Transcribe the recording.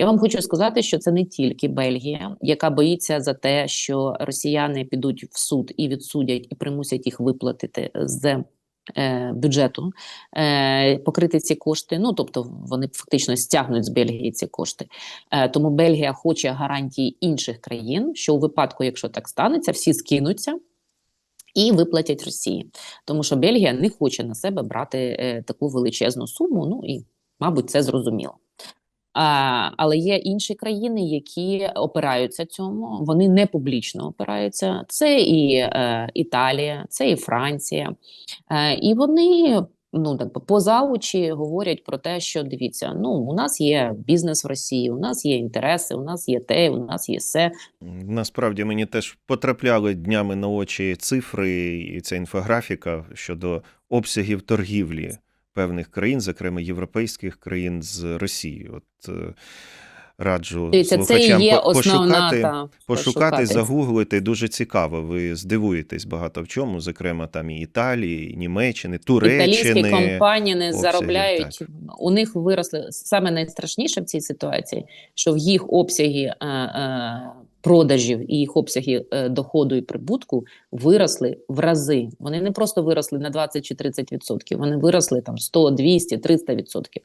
Я вам хочу сказати, що це не тільки Бельгія, яка боїться за те, що росіяни підуть в суд і відсудять, і примусять їх виплатити з е, бюджету, е, покрити ці кошти. Ну тобто вони фактично стягнуть з Бельгії ці кошти. Е, тому Бельгія хоче гарантії інших країн, що у випадку, якщо так станеться, всі скинуться. І виплатять Росії, тому що Бельгія не хоче на себе брати таку величезну суму. Ну і, мабуть, це зрозуміло. Але є інші країни, які опираються цьому. Вони не публічно опираються. Це і е, Італія, це і Франція. Е, і вони ну так поза очі говорять про те, що дивіться, ну у нас є бізнес в Росії, у нас є інтереси, у нас є те, у нас є все. Насправді мені теж потрапляли днями на очі цифри і ця інфографіка щодо обсягів торгівлі певних країн, зокрема європейських країн з Росією. От е, раджу Дивіться, це є основна пошукати, та пошукати, загуглити. Дуже цікаво. Ви здивуєтесь багато в чому, зокрема там і Італії, і Німеччини, Італійські компанії не обсягів, заробляють. У них виросли саме найстрашніше в цій ситуації, що в їх обсяги е, е, продажів і їх обсяги е, доходу і прибутку виросли в рази. Вони не просто виросли на 20 чи 30 відсотків, вони виросли там 100, 200, 300 відсотків.